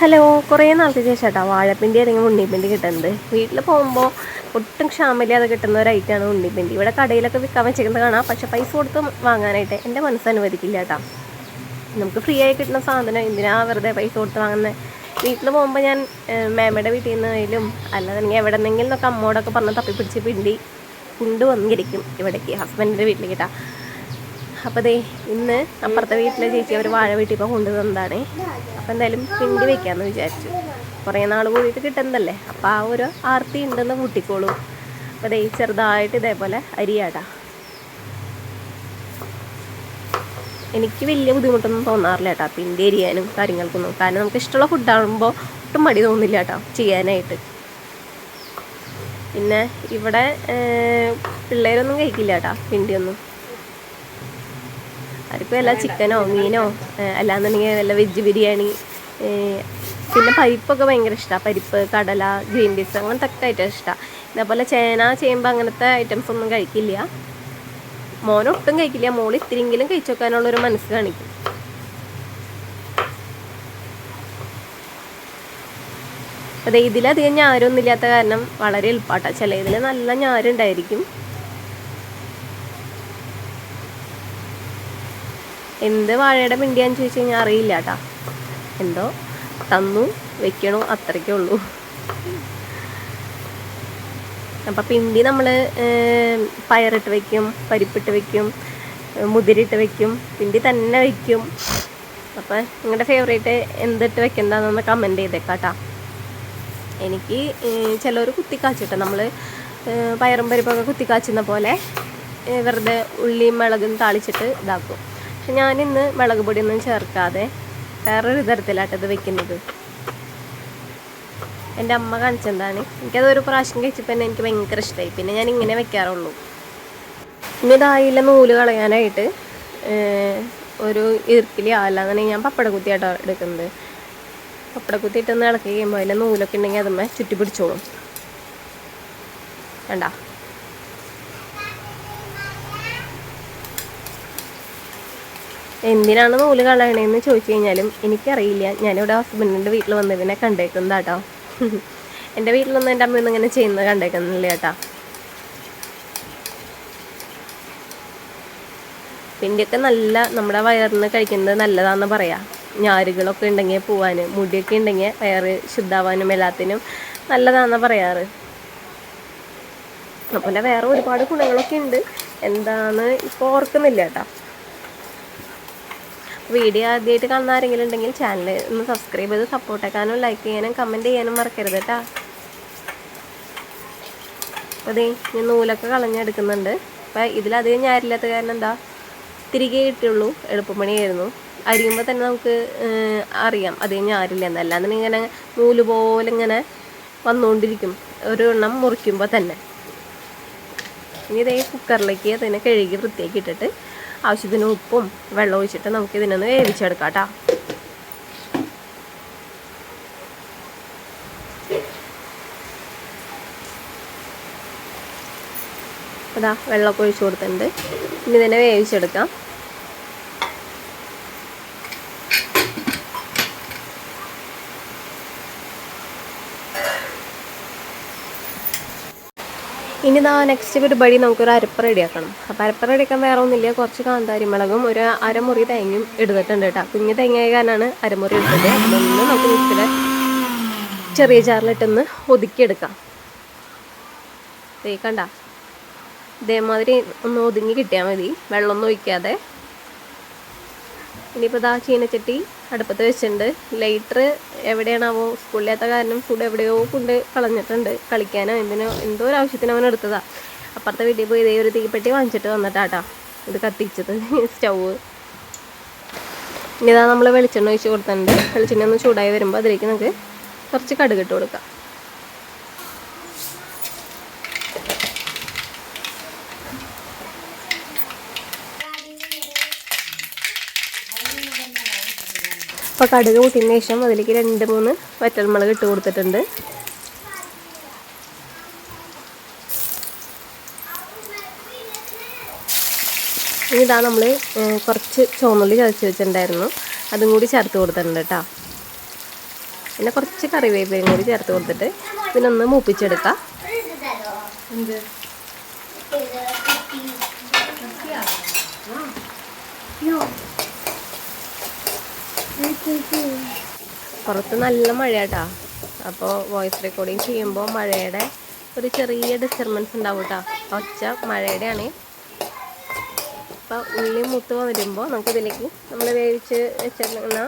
Hello കുറേ നാൾക്ക് ശേഷം കേട്ടോ വാഴപ്പിണ്ടി അല്ലെങ്കിൽ ഉണ്ണിപ്പിന്റെ കിട്ടുന്നത്. വീട്ടിൽ പോകുമ്പോൾ ഒട്ടും ക്ഷാമില്ലാതെ കിട്ടുന്ന ഒരു ഐറ്റമാണ് ഉണ്ണിപ്പിന്റെ ഇവിടെ കടയിലൊക്കെ വിൽക്കാൻ വെച്ചിരിക്കുന്നത് കാണാം. പക്ഷെ പൈസ കൊടുത്ത് വാങ്ങാനായിട്ട് എന്റെ മനസ്സ് അനുവദിക്കില്ല കേട്ടോ. നമുക്ക് ഫ്രീ ആയി കിട്ടുന്ന സാധനം എന്തിനാ വെറുതെ പൈസ കൊടുത്ത് വാങ്ങുന്നത് വീട്ടിൽ പോകുമ്പോൾ ഞാൻ മാമയുടെ വീട്ടിൽ നിന്നായാലും അല്ലാതെ എവിടെ നിന്നെങ്കിലും ഒക്കെ അമ്മോടൊക്കെ പറഞ്ഞ് തപ്പിപ്പിടിച്ച് പിണ്ടി കൊണ്ടുവന്നിരിക്കും ഇവിടേക്ക് ഹസ്ബൻഡിന്റെ വീട്ടിലേക്ക് കേട്ടോ. അപ്പോൾ ദേ ഇന്ന് അപ്പുറത്തെ വീട്ടിലെ ചേച്ചി അവർ വാഴ വീട്ടിൽ ഇപ്പോൾ കൊണ്ടുവന്നതാണ്. അപ്പോൾ എന്തായാലും പിണ്ടി വെക്കാമെന്ന് വിചാരിച്ചു. കുറേ നാൾ കൂടിയിട്ട് കിട്ടുന്നതല്ലേ? അപ്പോൾ ആ ഒരു ആർത്തി ഉണ്ടെന്ന് കൂട്ടിക്കോളൂ. അപ്പോൾ ദേ ചെറുതായിട്ട് ഇതേപോലെ അരിയാടാ. എനിക്ക് വലിയ ബുദ്ധിമുട്ടൊന്നും തോന്നാറില്ല കേട്ടോ പിണ്ടി അരിയാനും കാര്യങ്ങൾക്കൊന്നും. കാരണം നമുക്ക് ഇഷ്ടമുള്ള ഫുഡാകുമ്പോൾ ഒട്ടും മടി തോന്നില്ല കേട്ടോ ചെയ്യാനായിട്ട്. പിന്നെ ഇവിടെ പിള്ളേരൊന്നും കഴിക്കില്ല കേട്ടോ പിണ്ടിയൊന്നും. അവർക്ക് വല്ല ചിക്കനോ മീനോ അല്ലാന്നുണ്ടെങ്കിൽ വല്ല വെജ് ബിരിയാണി പിന്നെ പരിപ്പൊക്കെ ഭയങ്കര ഇഷ്ടമാണ് പരിപ്പ് കടല ഗ്രീൻ പീസ് അങ്ങനത്തെ ഒക്കെ ഐറ്റം ഇഷ്ടമാണ് ഇതേപോലെ ചേന ചേമ്പ് അങ്ങനത്തെ ഐറ്റംസ് ഒന്നും കഴിക്കില്ല. മോനൊട്ടും കഴിക്കില്ല. മോൾ ഇത്തിരിയെങ്കിലും കഴിച്ചു വെക്കാനുള്ളൊരു മനസ്സ് കാണിക്കും. അതെ ഇതിലധികം ഞാരൊന്നും ഇല്ലാത്ത കാരണം വളരെ എളുപ്പാട്ടാ. ചില ഇതിൽ നല്ല ഞാരുണ്ടായിരിക്കും. എന്ത് വാഴയുടെ പിണ്ടിയാന്ന് ചോദിച്ചു കഴിഞ്ഞാൽ അറിയില്ല കേട്ടാ എന്തോ തന്നു വെക്കണോ അത്രയ്ക്കേ ഉള്ളൂ. അപ്പം പിണ്ടി നമ്മൾ പയറിട്ട് വെക്കും പരിപ്പിട്ട് വെക്കും മുതിരിട്ട് വെക്കും പിണ്ടി തന്നെ വെക്കും. അപ്പം നിങ്ങളുടെ ഫേവറേറ്റ് എന്തിട്ട് വെക്കണ്ടെന്നൊന്ന് കമന്റ് ചെയ്തേക്കാട്ടാ എനിക്ക് ചിലർ കുത്തിക്കാച്ചിട്ട് നമ്മൾ പയറും പരിപ്പൊക്കെ കുത്തിക്കാച്ചുന്ന പോലെ വെറുതെ ഉള്ളിയും മുളകും താളിച്ചിട്ട് ഇതാക്കും. പക്ഷെ ഞാനിന്ന് മുളക് പൊടിയൊന്നും ചേർക്കാതെ വേറൊരു തരത്തിലാട്ടത് വെക്കുന്നത്. എന്റെ അമ്മ കാണിച്ചെന്താണ്? എനിക്കത് ഒരു പ്രാവശ്യം കഴിച്ചപ്പോൾ തന്നെ എനിക്ക് ഭയങ്കര ഇഷ്ടമായി പിന്നെ ഞാൻ ഇങ്ങനെ വെക്കാറുള്ളൂ ഇനി ഇതായില്ല നൂൽ കളയാനായിട്ട് ഒരു ഒരു ഇറുക്കിലി അങ്ങനെ ഞാൻ പപ്പടക്കുത്തിയാട്ടോ എടുക്കുന്നത്. പപ്പടക്കുത്തി ഇട്ടൊന്ന് ഇളക്കി കഴിയുമ്പോൾ അതിൽ നൂലൊക്കെ ഉണ്ടെങ്കിൽ അതുമ്മേ ചുറ്റി പിടിച്ചോളും. കണ്ട? എന്തിനാണ് നൂൽ കളയണേന്ന് ചോദിച്ചു കഴിഞ്ഞാലും എനിക്കറിയില്ല. ഞാനിവിടെ ഹസ്ബൻഡിന്റെ വീട്ടിൽ വന്നതിനെ കണ്ടേക്കുന്നത് കേട്ടോ എന്റെ വീട്ടിലൊന്നും എന്റെ അമ്മയൊന്നും ഇങ്ങനെ ചെയ്യുന്നത് കണ്ടേക്കുന്നില്ല കേട്ടോ പിന്നെയൊക്കെ നല്ല നമ്മുടെ വയറിന് കഴിക്കുന്നത് നല്ലതാണെന്ന് പറയാം. ഞാരുകളൊക്കെ ഉണ്ടെങ്കിൽ പോവാൻ മുടിയൊക്കെ ഉണ്ടെങ്കിൽ വയറ് ശുദ്ധാവാനും എല്ലാത്തിനും നല്ലതാണെന്ന് പറയാറ്. അതുപോലെ വേറെ ഒരുപാട് ഗുണങ്ങളൊക്കെ ഉണ്ട്. എന്താന്ന് ഇപ്പോൾ ഓർക്കുന്നില്ല കേട്ടോ വീഡിയോ ആദ്യമായിട്ട് കാണുന്ന ആരെങ്കിലും ഉണ്ടെങ്കിൽ ചാനൽ ഒന്ന് സബ്സ്ക്രൈബ് ചെയ്ത് സപ്പോർട്ട് ആക്കാനും ലൈക്ക് ചെയ്യാനും കമന്റ് ചെയ്യാനും മറക്കരുത് കേട്ടോ അപ്പോൾ അതേ ഞാൻ നൂലൊക്കെ കളഞ്ഞെടുക്കുന്നുണ്ട്. അപ്പം ഇതിലധികം ഞാരില്ലാത്ത കാരണം എന്താ? തിരികെ കിട്ടുള്ളൂ എളുപ്പമണിയായിരുന്നു അരിയുമ്പോൾ തന്നെ നമുക്ക് അറിയാം. അധികം ഞാരില്ല എന്നല്ലാന്നുണ്ടെങ്കിൽ ഇങ്ങനെ നൂൽ പോലെ ഇങ്ങനെ വന്നുകൊണ്ടിരിക്കും ഒരു എണ്ണം മുറിക്കുമ്പോൾ തന്നെ. ഇനി ഇതേ കുക്കറിലേക്ക് അതിനെ കഴുകി വൃത്തിയാക്കി ഇട്ടിട്ട് ആവശ്യത്തിന് ഉപ്പും വെള്ളം ഒഴിച്ചിട്ട് നമുക്ക് ഇതിനൊന്ന് വേവിച്ചെടുക്കാം കേട്ടോ അതാ വെള്ളമൊക്കെ ഒഴിച്ചു കൊടുത്തിട്ടുണ്ട്. ഇനി ഇതിനെ വേവിച്ചെടുക്കാം. ഇനി ഇതാ നെക്സ്റ്റ് ഒരു ബടി നമുക്കൊരു അരപ്പ് റെഡിയാക്കണം. അപ്പോൾ അരപ്പ് റെഡിയാക്കാൻ വേറെ ഒന്നുമില്ല. കുറച്ച് കാന്താരി മുളകും ഒരു അരമുറി തേങ്ങയും എടുത്തിട്ടുണ്ട് കേട്ടോ. കുഞ്ഞ് തേങ്ങ കാരണമാണ് അരമുറി എടുത്തത്. അതൊന്ന് നമുക്ക് മിക്സിയുടെ ചെറിയ ജാറിലിട്ടൊന്ന് ഒതുക്കിയെടുക്കാം. ദേ കണ്ട? ഇതേമാതിരി ഒന്ന് ഒതുങ്ങി കിട്ടിയാൽ മതി. വെള്ളമൊന്നും ഒഴിക്കാതെ. ഇനിയിപ്പോൾ ഇതാ ചീനച്ചട്ടി അടുപ്പത്ത് വെച്ചിട്ടുണ്ട്. ലൈറ്റർ എവിടെയാണാവോ സ്കൂളിലാത്ത കാരണം ഫുഡ് എവിടെയോ കൊണ്ട് കളഞ്ഞിട്ടുണ്ട്. കളിക്കാനോ എന്തിനോ എന്തോ ഒരു ആവശ്യത്തിന് അവൻ എടുത്തതാ. അപ്പുറത്തെ വീട്ടിൽ പോയി ഇതേ ഒരു തീപ്പെട്ടി വാങ്ങിച്ചിട്ട് വന്നിട്ടാട്ടാ. ഇത് കത്തിച്ചത് സ്റ്റൗവ് ഇനി ഇതാ നമ്മൾ വെളിച്ചെണ്ണ ഒഴിച്ച് കൊടുത്തിട്ടുണ്ട്. വെളിച്ചെണ്ണ ഒന്ന് ചൂടായി വരുമ്പോൾ അതിലേക്ക് നമുക്ക് കുറച്ച് കടുകിട്ട് കൊടുക്കാം. അപ്പോൾ കടുക് കൂട്ടിയതിന് ശേഷം അതിലേക്ക് രണ്ട് മൂന്ന് വറ്റൽമുളക് ഇട്ട് കൊടുത്തിട്ടുണ്ട്. ഇതാ നമ്മൾ കുറച്ച് ചുവന്നുള്ളി ചതച്ച് വെച്ചിട്ടുണ്ടായിരുന്നു. അതും കൂടി ചേർത്ത് കൊടുത്തിട്ടുണ്ട് കേട്ടോ പിന്നെ കുറച്ച് കറിവേപ്പിലയും കൂടി ചേർത്ത് കൊടുത്തിട്ട് ഇതിനൊന്ന് മൂപ്പിച്ചെടുക്കാം. പുറത്ത് നല്ല മഴയാട്ടാ. അപ്പോൾ വോയിസ് റെക്കോർഡിങ് ചെയ്യുമ്പോൾ മഴയുടെ ഒരു ചെറിയ ഡിസ്റ്റർബൻസ് ഉണ്ടാവും കേട്ടോ ഒച്ച മഴയുടെയാണ്. അപ്പോൾ ഉള്ളി മുത്ത് വരുമ്പോൾ നമുക്കിതിലേക്ക് നമ്മൾ വേവിച്ച് വെച്ചിരുന്ന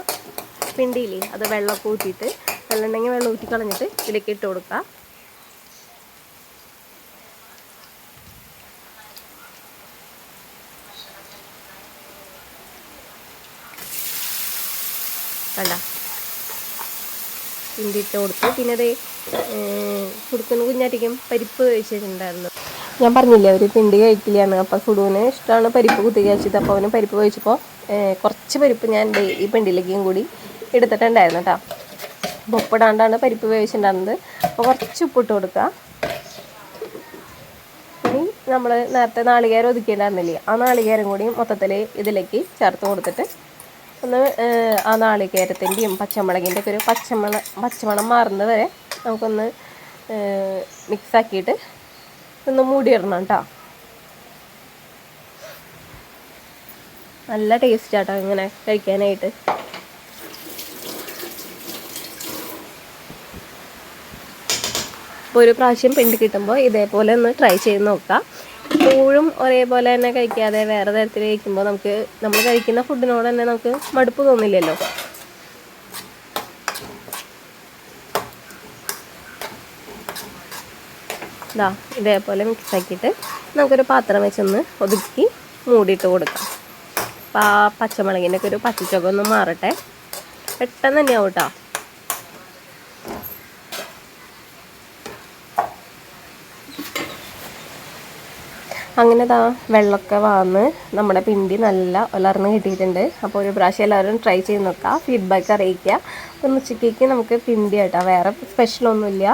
പിണ്ടിയില്ലേ അത് വെള്ളമൊക്കെ ഊറ്റിയിട്ട് വെള്ളം ഉണ്ടെങ്കിൽ വെള്ളം ഊറ്റി കളഞ്ഞിട്ട് ഇതിലേക്ക് ഇട്ട് കൊടുക്കുക കണ്ട ഇട്ട് കൊടുത്തു. പിന്നെ അത് കുടുക്കുന്ന കുഞ്ഞാറ്റിക്കും പരിപ്പ് കഴിച്ചിട്ടുണ്ടായിരുന്നു. ഞാൻ പറഞ്ഞില്ലേ ഒരു പിണ്ടി കഴിക്കില്ലാന്ന്. അപ്പോൾ സുഡുവിന് ഇഷ്ടമാണ് പരിപ്പ് കുത്തി കഴിച്ചത്. അപ്പോൾ അവന് പരിപ്പ് കഴിച്ചപ്പോൾ കുറച്ച് പരിപ്പ് ഞാൻ ഈ പിണ്ടിയിലേക്കും കൂടി എടുത്തിട്ടുണ്ടായിരുന്നു കേട്ടോ അപ്പോൾ ഉപ്പിടാണ്ടാണ് പരിപ്പ് വേവിച്ചിട്ടുണ്ടായിരുന്നത്. അപ്പോൾ കുറച്ച് ഉപ്പിട്ട് കൊടുക്കുക ഇനി നമ്മൾ നേരത്തെ നാളികേരം ഒതുക്കിയിട്ടുണ്ടായിരുന്നില്ലേ ആ നാളികേരം കൂടി മൊത്തത്തിൽ ഇതിലേക്ക് ചേർത്ത് കൊടുത്തിട്ട് ഒന്ന് ആ നാളികേരത്തിന്റെയും പച്ചമുളകിന്റെ ഒക്കെ ഒരു പച്ചമുള പച്ചമണം മാറുന്നത് വരെ നമുക്കൊന്ന് മിക്സാക്കിയിട്ട് ഒന്ന് മൂടിയിടണം കേട്ടോ. നല്ല ടേസ്റ്റ് ആട്ടോ ഇങ്ങനെ കഴിക്കാനായിട്ട്. അപ്പോൾ ഒരു പ്രാവശ്യം പിണ്ടി കിട്ടുമ്പോൾ ഇതേപോലെ ഒന്ന് ട്രൈ ചെയ്ത് നോക്കാം. എപ്പോഴും ഒരേപോലെ തന്നെ കഴിക്കാതെ വേറെ തരത്തിൽ കഴിക്കുമ്പോൾ നമുക്ക് നമ്മൾ കഴിക്കുന്ന ഫുഡിനോട് തന്നെ നമുക്ക് മടുപ്പ് തോന്നില്ലല്ലോ. ഇതാ ഇതേപോലെ മിക്സ് ആക്കിയിട്ട് നമുക്കൊരു പാത്രം വെച്ചൊന്ന് ഒതുക്കി മൂടിയിട്ട് കൊടുക്കാം. അപ്പോൾ ആ പച്ചമുളകിന്റെ ഒക്കെ ഒരു പച്ചച്ചൊക്കെ ഒന്ന് മാറട്ടെ. പെട്ടെന്ന് തന്നെയാവും കേട്ടോ അങ്ങനെ ദാ വെള്ളമൊക്കെ വന്ന് നമ്മുടെ പിണ്ടി നല്ല ഉലർന്ന് കിട്ടിയിട്ടുണ്ട്. അപ്പോൾ ഒരു പ്രാവശ്യം എല്ലാവരും ട്രൈ ചെയ്ത് നോക്കുക ഫീഡ്ബാക്ക് അറിയിക്കുക. ഒന്ന് ഉച്ചക്കേക്ക് നമുക്ക് പിണ്ടി കേട്ടോ വേറെ സ്പെഷ്യലൊന്നുമില്ല